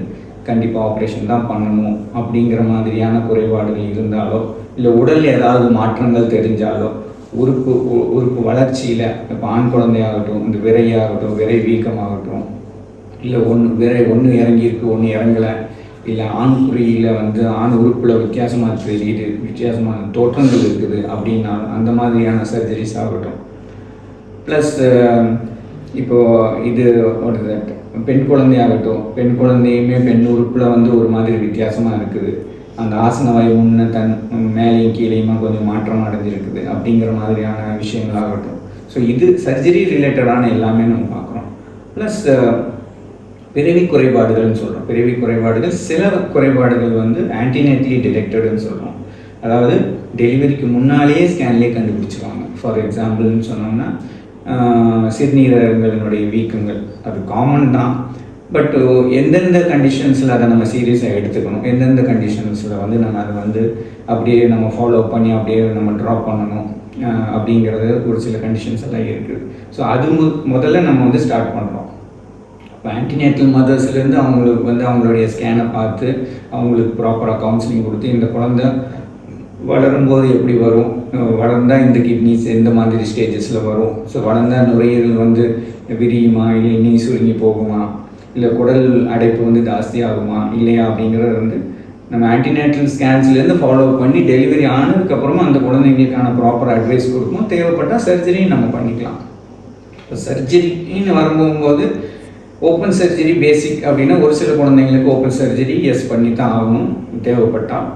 கண்டிப்பாக ஆப்ரேஷன் தான் பண்ணணும் அப்படிங்கிற மாதிரியான குறைபாடுகள் இருந்தாலோ இல்லை உடல் ஏதாவது மாற்றங்கள் தெரிஞ்சாலோ உறுப்பு உறுப்பு வளர்ச்சியில் இப்போ ஆண் குழந்தையாகட்டும் இந்த விரையாகட்டும் விரை வீக்கமாகட்டும் இல்லை ஒன்று விரை ஒன்று இறங்கியிருக்கு ஒன்று இறங்கலை இல்லை ஆண் குறியில் வந்து ஆண் உறுப்பில் வித்தியாசமாக தெரியுது வித்தியாசமான தோற்றங்கள் இருக்குது அப்படின்னா அந்த மாதிரியான சர்ஜரிஸ் ஆகட்டும். ப்ளஸ் um, இப்போது இது ஒரு பெண் குழந்தையாகட்டும் பெண் குழந்தையுமே பெண் உறுப்பில் வந்து ஒரு மாதிரி வித்தியாசமாக இருக்குது. அந்த ஆசன வாய் ஒன்று தன் மேலேயும் கீழேயுமா கொஞ்சம் மாற்றம் அடைஞ்சிருக்குது அப்படிங்கிற மாதிரியான விஷயங்களாகட்டும். ஸோ இது சர்ஜரி ரிலேட்டடான எல்லாமே நம்ம பார்க்குறோம். ப்ளஸ் uh, பிறவி குறைபாடுகள்னு சொல்கிறோம் பிறவி குறைபாடுகள் சில குறைபாடுகள் வந்து ஆன்டினேட்லி டிடெக்டடுன்னு சொல்கிறோம் அதாவது டெலிவரிக்கு முன்னாலேயே ஸ்கேன்லேயே கண்டுபிடிச்சிருவாங்க. ஃபார் எக்ஸாம்பிள்னு சொன்னோம்னா சிறுநீரகங்களினுடைய வீக்கங்கள். அது காமன் தான். பட் எந்தெந்த கண்டிஷன்ஸில் அதை நம்ம சீரியஸாக எடுத்துக்கணும்? எந்தெந்த கண்டிஷன்ஸில் வந்து நம்ம அதை வந்து அப்படியே நம்ம ஃபாலோ பண்ணி அப்படியே நம்ம ட்ராப் பண்ணணும்? அப்படிங்கிறது ஒரு சில கண்டிஷன்ஸ் எல்லாம் இருக்குது ஸோ அது மு- முதல்ல நம்ம வந்து ஸ்டார்ட் பண்ணுறோம் இப்போ ஆன்டினேட்டல் மதர்ஸ்லேருந்து அவங்களுக்கு வந்து அவங்களுடைய ஸ்கேனை பார்த்து அவங்களுக்கு ப்ராப்பராக கவுன்சிலிங் கொடுத்து இந்த குழந்தை வளரும்போது எப்படி வரும்? வளர்ந்தால் இந்த கிட்னிஸ் எந்த மாதிரி ஸ்டேஜஸில் வரும். ஸோ வளர்ந்தால் நுரையீரல் வந்து விரியுமா? இல்லை நீ சுருங்கி போகுமா? இல்லை குடல் அடைப்பு வந்து ஜாஸ்தியாகுமா இல்லையா? அப்படிங்கிறத வந்து நம்ம ஆன்டிநேட்டல் ஸ்கேன்ஸ்லேருந்து ஃபாலோ பண்ணி டெலிவரி ஆனதுக்கப்புறமா அந்த குழந்தைங்களுக்கான ப்ராப்பர் அட்வைஸ் கொடுக்கணும் தேவைப்பட்டால் சர்ஜரியும் நம்ம பண்ணிக்கலாம். இப்போ சர்ஜரின்னு வரும்போது ஓப்பன் சர்ஜரி பேசிக் அப்படின்னா ஒரு சில குழந்தைங்களுக்கு ஓப்பன் சர்ஜரி எஸ் பண்ணி தான் ஆகணும். தேவைப்பட்டால்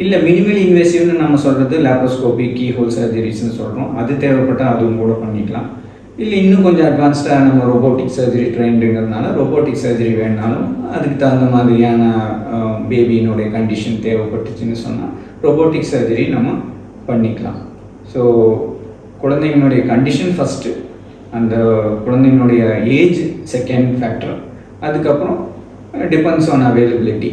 இல்லை மினிமல் இன்வெசிவ்னு நம்ம சொல்கிறது லேப்ரோஸ்கோபி கீ ஹோல் சர்ஜரிஸ்னு சொல்கிறோம் அது தேவைப்பட்டால் அதுவும் கூட பண்ணிக்கலாம். இல்லை இன்னும் கொஞ்சம் அட்வான்ஸ்டாக நம்ம ரோபோட்டிக் சர்ஜரி ட்ரெயின்டுங்கிறதுனால ரோபோட்டிக் சர்ஜரி வேணாலும் அதுக்கு தகுந்த மாதிரியான பேபியினுடைய கண்டிஷன் தேவைப்பட்டுச்சுன்னு சொன்னால் ரோபோட்டிக் சர்ஜரி நம்ம பண்ணிக்கலாம். ஸோ குழந்தைங்களுடைய கண்டிஷன் ஃபஸ்ட்டு அந்த குழந்தைங்களுடைய ஏஜ் செகண்ட் ஃபேக்டர் அதுக்கப்புறம் டிபெண்ட்ஸ் ஆன் அவைலபிலிட்டி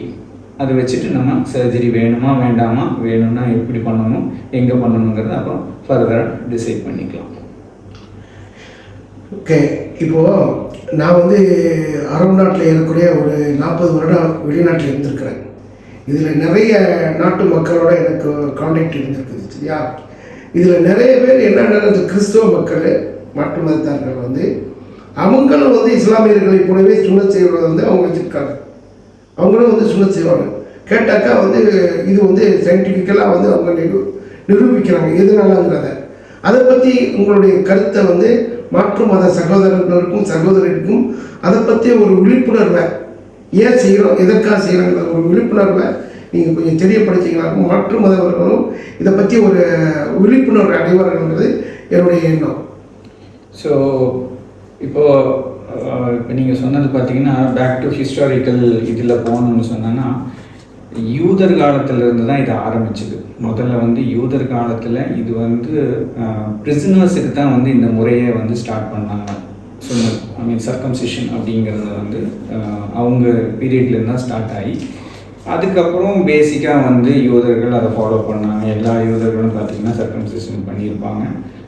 அதை வச்சுட்டு நம்ம சர்ஜரி வேணுமா வேண்டாமா வேணும்னா எப்படி பண்ணணும் எங்கே பண்ணணுங்கிறத அப்புறம் ஃபர்தராக டிசைட் பண்ணிக்கலாம். ஓகே இப்போது நான் வந்து அரபு நாட்டில் இருக்கக்கூடிய ஒரு நாற்பது வருடம் வெளிநாட்டில் இருந்திருக்கிறேன். இதில் நிறைய நாட்டு மக்களோட எனக்கு காண்டாக்ட் இருந்திருக்குது சரியா? இதில் நிறைய பேர் என்னென்ன கிறிஸ்தவ மக்கள் மாற்று மதத்தார்கள் வந்து அவங்களும் வந்து இஸ்லாமியர்களை போலவே சுண்ண செய்வது வந்து அவங்க வச்சுருக்காங்க. அவங்களும் வந்து சுண்ணத் செய்வாங்க. கேட்டாக்கா வந்து இது வந்து சயின்டிஃபிக்கலாக வந்து அவங்க நிரூ நிரூபிக்கிறாங்க. எதுனாலங்கிறத அதை பற்றி உங்களுடைய கருத்தை வந்து மாற்று மத சகோதரர்களுக்கும் சகோதரிக்கும் அதை பற்றி ஒரு விழிப்புணர்வை ஏன் செய்கிறோம் எதற்காக செய்கிறோங்கிற ஒரு விழிப்புணர்வை நீங்கள் கொஞ்சம் தெரியப்படுத்திக்கலாம் மாற்று மதவர்களும் இதை பற்றி ஒரு விழிப்புணர்வு அடைவார்கள்ங்கிறது என்னுடைய எண்ணம். ஸோ இப்போது இப்போ நீங்கள் சொன்னது பார்த்தீங்கன்னா பேக் டு ஹிஸ்டாரிக்கல் இதில் போகணும்னு சொன்னோன்னா யூதர் காலத்துலேருந்து தான் இது ஆரம்பிச்சிது. முதல்ல வந்து யூதர் காலத்தில் இது வந்து பிரிசனர்ஸுக்கு தான் வந்து இந்த முறையை வந்து ஸ்டார்ட் பண்ணாங்க. சொன்னது ஐ மீன் சர்க்கம்சிஷன் அப்படிங்கிறது வந்து அவங்க பீரியட்லேருந்து தான் ஸ்டார்ட் ஆகி. அதுக்கப்புறம் பேசிக்காக வந்து யூதர்கள் அதை ஃபாலோ பண்ணாங்க. எல்லா யூதர்களும் பார்த்தீங்கன்னா சர்க்கம்சிஷன் பண்ணியிருப்பாங்க.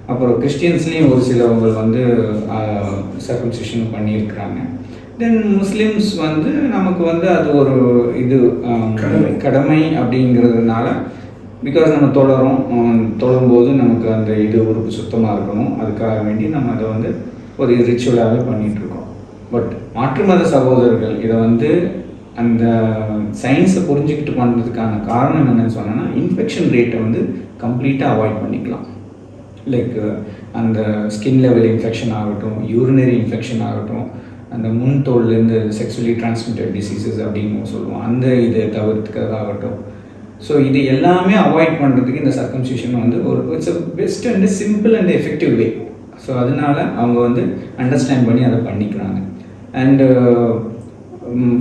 அப்புறம் கிறிஸ்டியன்ஸ்லேயும் ஒரு சிலவங்க வந்து சர்க்கம்சிஷன் பண்ணியிருக்கிறாங்க. தென் முஸ்லிம்ஸ் வந்து நமக்கு வந்து அது ஒரு இது கடமை. அப்படிங்கிறதுனால பிகாஸ் நம்ம ஆம், தொழும்போது நமக்கு அந்த இது உறுப்பு சுத்தமாக இருக்கணும். அதுக்காக வேண்டி நம்ம அதை வந்து ஒரு ரிச்சுவலாகவே பண்ணிகிட்ருக்கோம் பட் மாற்று மத சகோதரர்கள் இதை வந்து அந்த சயின்ஸை புரிஞ்சுக்கிட்டு பண்ணுறதுக்கான காரணம் என்னன்னு சொன்னோன்னா இன்ஃபெக்ஷன் ரேட்டை வந்து கம்ப்ளீட்டாக அவாய்ட் பண்ணிக்கலாம். லைக் uh, அந்த ஸ்கின் லெவல் இன்ஃபெக்ஷன் ஆகட்டும் யூரினரி இன்ஃபெக்ஷன் ஆகட்டும் அந்த முன் தோல்லேருந்து செக்ஸுவலி டிரான்ஸ்மிட்டட் டிசீசஸ் அப்படின்னு சொல்லுவோம். அந்த இதை தவிர்த்துக்கிறதாகட்டும் ஸோ இது எல்லாமே அவாய்ட் பண்ணுறதுக்கு இந்த சர்க்கம்சிஷன் வந்து ஒரு it's a best and simple and effective way so அதனால அவங்க வந்து அண்டர்ஸ்டாண்ட் பண்ணி அதை பண்ணிக்கிறாங்க. அண்டு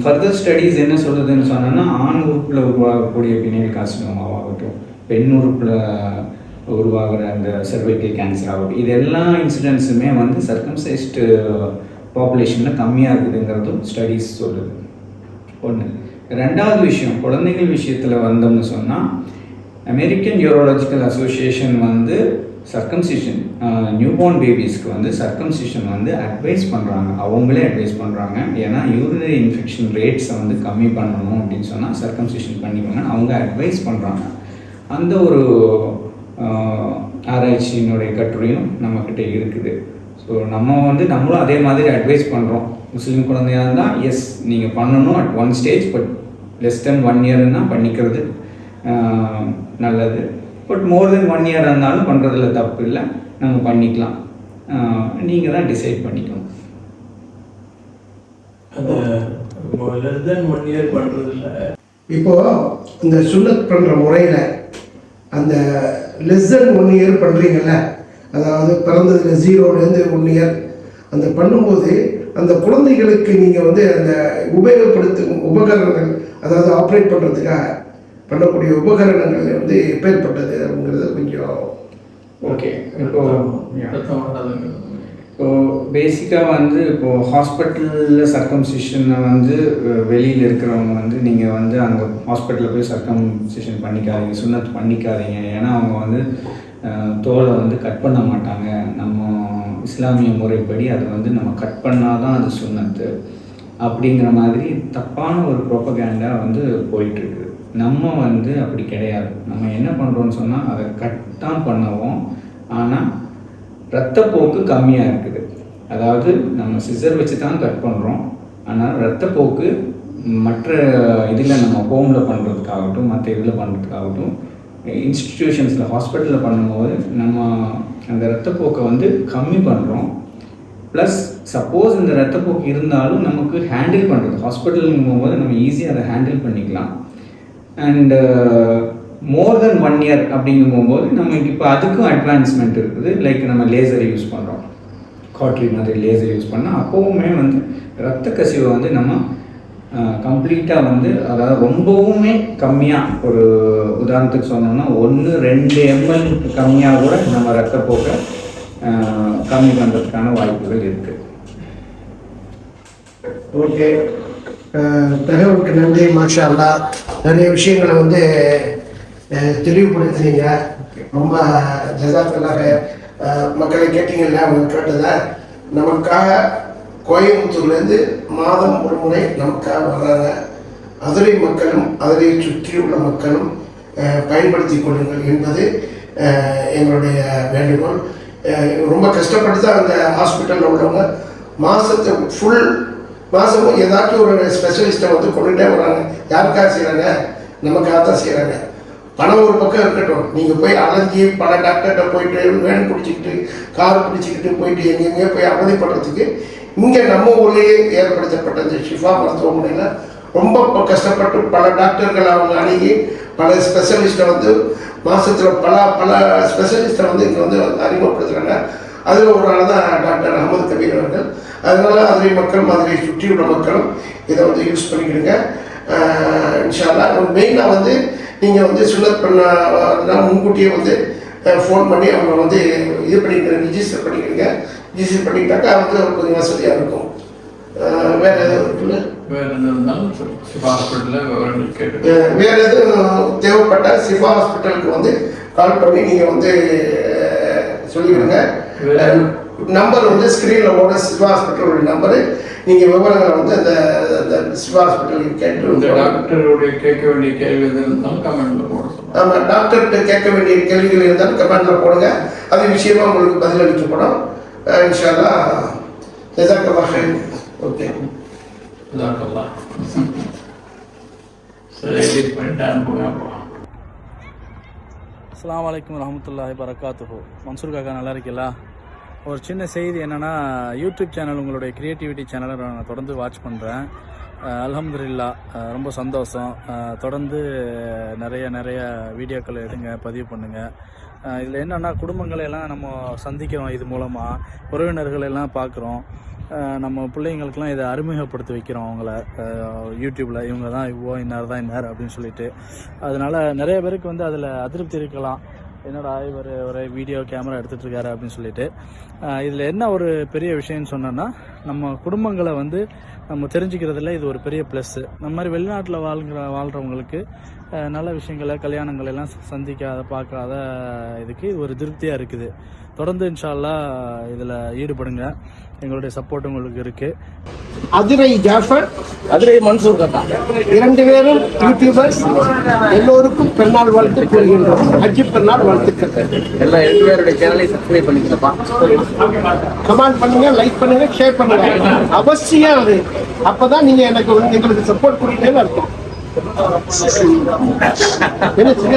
ஃபர்தர் ஸ்டடீஸ் என்ன சொல்லுதுன்னு சொன்னோன்னா ஆண் உறுப்பில் உருவாகக்கூடிய பிணையல் காசினோமாவாகட்டும் பெண் உறுப்பில் உருவாகிற அந்த சர்வைக்கல் கேன்சர் ஆகட்டும் இது எல்லா இன்சிடென்ட்ஸுமே வந்து சர்க்கம்சைஸ்டு பாப்புலேஷனில் கம்மியாக இருக்குதுங்கிறதும் ஸ்டடீஸ் சொல்லுது. ஒன்று ரெண்டாவது விஷயம் குழந்தைகள் விஷயத்தில் வந்தோம்னு சொன்னால் அமெரிக்கன் யூரோலாஜிக்கல் அசோசியேஷன் வந்து சர்க்கம்சிஷன் நியூபார்ன் பேபிஸ்க்கு வந்து சர்க்கம்சிஷன் வந்து அட்வைஸ் பண்ணுறாங்க அவங்களே அட்வைஸ் பண்ணுறாங்க ஏன்னா யூரினரி இன்ஃபெக்ஷன் ரேட்ஸை வந்து கம்மி பண்ணணும் அப்படின்னு சொன்னால் சர்க்கம்சிஷன் பண்ணிக்கோங்க அவங்க அட்வைஸ் பண்ணுறாங்க அந்த ஒரு ஆராய்ச்சியினுடைய கட்டுரையும் நம்மக்கிட்ட இருக்குது. ஸோ நம்ம வந்து நம்மளும் அதே மாதிரி அட்வைஸ் பண்ணுறோம் முஸ்லீம் குழந்தையாக இருந்தால் எஸ் நீங்கள் பண்ணணும் at one stage but less then one இயர்னா பண்ணிக்கிறது நல்லது. But more then one year இருந்தாலும் பண்ணுறதுல தப்பு இல்லை. நம்ம பண்ணிக்கலாம். நீங்கள் தான் டிசைட் பண்ணிக்கணும். அந்த லெஸ் தென் ஒன் இயர் பண்றதுல இப்போ இந்த சுண்ணத் பண்ணுற முறையில் அந்த லெஸ் தென் ஒன் இயர் பண்ணுறீங்கல்ல அதாவது பிறந்ததுல ஜீரோலேருந்து ஒன் இயர் அந்த பண்ணும்போது அந்த குழந்தைகளுக்கு நீங்கள் வந்து அந்த உபயோகப்படுத்தும் உபகரணங்கள் அதாவது ஆப்ரேட் பண்ணுறதுக்காக பண்ணக்கூடிய உபகரணங்கள் வந்து எப்பேற்பட்டது அப்படிங்கிறது கொஞ்சம் ஓகே இப்போ இப்போது பேசிக்காக வந்து இப்போது ஹாஸ்பிட்டலில் சர்க்கம்சிஷனை வந்து வெளியில் இருக்கிறவங்க வந்து நீங்கள் வந்து அங்கே ஹாஸ்பிட்டலில் போய் சர்க்கம்சிஷன் பண்ணிக்காதீங்க சுண்ணத்து பண்ணிக்காதீங்க. ஏன்னா அவங்க வந்து தோலை வந்து கட் பண்ண மாட்டாங்க. நம்ம இஸ்லாமிய முறைப்படி அதை வந்து நம்ம கட் பண்ணால் தான் அது சுண்ணத்து. அப்படிங்கிற மாதிரி தப்பான ஒரு ப்ரொப்பகேண்டா வந்து போயிட்டுருக்கு. நம்ம வந்து அப்படி கிடையாது. நம்ம என்ன பண்ணுறோம்னு சொன்னால் அதை கட் தான் பண்ணுவோம். ஆனால் ரத்தப்போக்கு கம்மியாக இருக்குது அதாவது நம்ம சிசர் வச்சு தான் கட் பண்ணுறோம் ஆனால் ரத்தப்போக்கு மற்ற இதில் நம்ம ஹோமில் பண்ணுறதுக்காகட்டும் மற்ற இதில் பண்ணுறதுக்காகட்டும் இன்ஸ்டிடியூஷன்ஸில் ஹாஸ்பிட்டலில் பண்ணும்போது நம்ம அந்த ரத்தப்போக்கை வந்து கம்மி பண்ணுறோம் ப்ளஸ் சப்போஸ் இந்த ரத்தப்போக்கு இருந்தாலும் நமக்கு ஹேண்டில் பண்ணுறது ஹாஸ்பிட்டலுங்கும் போது நம்ம ஈஸியாக அதை ஹேண்டில் பண்ணிக்கலாம். And more then one year அப்படிங்கும் போகும்போது நமக்கு இப்போ அதுக்கும் அட்வான்ஸ்மெண்ட் இருக்குது. லைக் நம்ம லேசர் யூஸ் பண்ணுறோம் காட்ரி மாதிரி லேசர் யூஸ் பண்ணால் அப்போவுமே வந்து ரத்த கசிவை வந்து நம்ம கம்ப்ளீட்டாக வந்து அதாவது ரொம்பவுமே கம்மியாக ஒரு உதாரணத்துக்கு சொன்னோம்னா ஒன்று ரெண்டு எம்எல் கம்மியாக கூட நம்ம ரத்தப்போக்கை கம்மி பண்ணுறதுக்கான வாய்ப்புகள் இருக்குது ஓகே. தகவலுக்கு நன்றி மாஷா அல்லாஹ் நிறைய விஷயங்களை வந்து தெளிவுபடுத்துறீங்க ரொம்ப ஜசாக்கல்லாக மக்களை கேட்டீங்கல்ல அவங்க கேட்டதை நமக்காக கோயம்புத்தூர்லேருந்து மாதம் ஒரு முறை நமக்காக வர்றாங்க அதுரை மக்களும் அதனை சுற்றியுள்ள மக்களும் பயன்படுத்தி கொள்ளுங்கள் என்பது எங்களுடைய வேண்டுகோள். ரொம்ப கஷ்டப்பட்டு தான் அந்த ஹாஸ்பிட்டலில் உள்ளவங்க மாதத்தை ஃபுல் மாதமும் ஏதாச்சும் ஒரு ஸ்பெஷலிஸ்ட்டை வந்து கொண்டுகிட்டே வராங்க. யாருக்காக செய்கிறாங்க நமக்காக தான் செய்கிறாங்க பணம் ஒரு பக்கம் இருக்கட்டும். நீங்கள் போய் அலைஞ்சி பல டாக்டர்கிட்ட போயிட்டு வேன் பிடிச்சிக்கிட்டு கார் பிடிச்சிக்கிட்டு போயிட்டு எங்கெங்கே போய் அவதிப்படுறதுக்கு இங்கே நம்ம ஊர்லேயே ஏற்படுத்தப்பட்ட இந்த ஷிஃபா மருத்துவமனையில் ரொம்ப ப- கஷ்டப்பட்டு பல டாக்டர்கள் அவங்க அணுகி பல ஸ்பெஷலிஸ்ட்டை வந்து மாதத்தில் பல பல ஸ்பெஷலிஸ்ட்டை வந்து இங்கே வந்து அறிமுகப்படுத்துகிறாங்க அதில் ஒரு ஆள் தான் டாக்டர் அகமது கபீர் அவர்கள். அதனால அதிரை மக்கள் மதுரை சுற்றியுள்ள மக்களும் இதை வந்து யூஸ் பண்ணிக்கிடுங்க. இன்ஷால்லா மெயினாக வந்து நீங்கள் வந்து சுண்ணத் பண்ண முன்கூட்டியே வந்து ஃபோன் பண்ணி அவங்க வந்து இது பண்ணிக்கிறேன் ரிஜிஸ்டர் பண்ணிக்கிறீங்க ரிஜிஸ்டர் பண்ணிக்கிட்டாக்கா வந்து கொஞ்சம் வசதியாக இருக்கும். வேற எதுவும் வேற எதுவும் தேவைப்பட்ட சிவா ஹாஸ்பிட்டலுக்கு வந்து கால் பண்ணி நீங்கள் வந்து சொல்லிவிடுங்க. நம்பர் வந்து ஸ்க்ரீனில் ஓட சிவா ஹாஸ்பிட்டலோட நம்பரு நீங்கள் விவரங்களை வந்து அந்த அந்த சிவா ஹாஸ்பிட்டலுக்கு இந்த கேட்டு டாக்டருடைய கேட்க வேண்டிய கேள்வி எது இருந்தாலும் கமெண்ட்ல போட சொல்லுங்க ஆமாம் டாக்டர்கிட்ட கேட்க வேண்டிய கேள்விகள் இருந்தாலும் கமெண்ட்டில் போடுங்க. அது விஷயமா உங்களுக்கு பதிலளிக்கப்படும். இன்ஷால்லா ஜசாக்கல்லாஹ் ஓகே. ஜாக்கல்லா சரி எடிட் பண்ணிட்டு அனுப்புங்க அப்புறம் அஸ்ஸலாமு அலைக்கும் வரஹ்மத்துல்லாஹி வரகாத்துஹு மன்சூர் காக்கா நல்லா இருக்கீங்களா? ஒரு சின்ன செய்தி என்னென்னா யூடியூப் சேனல் உங்களுடைய க்ரியேட்டிவிட்டி சேனலை நான் தொடர்ந்து வாட்ச் பண்ணுறேன் அல்ஹம்துலில்லா ரொம்ப சந்தோஷம். தொடர்ந்து நிறைய நிறைய வீடியோக்கள் எடுங்க பதிவு பண்ணுங்கள் இதில் என்னென்னா குடும்பங்களை எல்லாம் நம்ம சந்திக்கிறோம் இது மூலமாக உறவினர்கள் எல்லாம் பார்க்குறோம் நம்ம பிள்ளைங்களுக்கெல்லாம் இதை அறிமுகப்படுத்தி வைக்கிறோம் அவங்கள. யூடியூப்பில் இவங்க தான் இவ்வளோ இன்னார் தான் இன்னார் அப்படின்னு சொல்லிட்டு. அதனால் நிறைய பேருக்கு வந்து அதில் அதிருப்தி இருக்கலாம். என்னடா இவர் ஒரு வீடியோ கேமரா எடுத்துட்ருக்காரு அப்படின்னு சொல்லிட்டு. இதில் என்ன ஒரு பெரிய விஷயம்னு சொன்னோன்னா நம்ம குடும்பங்களை வந்து நம்ம தெரிஞ்சுக்கிறதுல இது ஒரு பெரிய ப்ளஸ்ஸு நம்ம மாதிரி வெளிநாட்டில் வாழ்கிற வாழ்கிறவங்களுக்கு நல்ல விஷயங்களை கல்யாணங்கள் எல்லாம் சந்திக்காத பார்க்காத இதுக்கு இது ஒரு திருப்தியாக இருக்குது. தொடர்ந்து இன்ஷா இதில் ஈடுபடுங்க. எங்களுடைய சப்போர்ட் உங்களுக்கு இருக்குது அதிரை ஜாஃபர் அதிரை மன்சூர் கட்டா. இரண்டு பேரும் யூடியூபர்ஸ் எல்லோருக்கும் பெருநாள் வாழ்த்து கூறுகின்றோம். அஜி பெருநாள் வாழ்த்துக்கள். எல்லாம் ரெண்டு பேருடைய சேனலை சப்ஸ்கிரைப் பண்ணிக்கிறப்பா கமெண்ட் பண்ணுங்க லைக் பண்ணுங்க ஷேர் பண்ணுங்க. அவசியம் அது. அப்பதான் நீங்க எனக்கு வந்து எங்களுக்கு சப்போர்ட் கொடுத்தீங்கன்னு அர்த்தம். என்ன சின்ன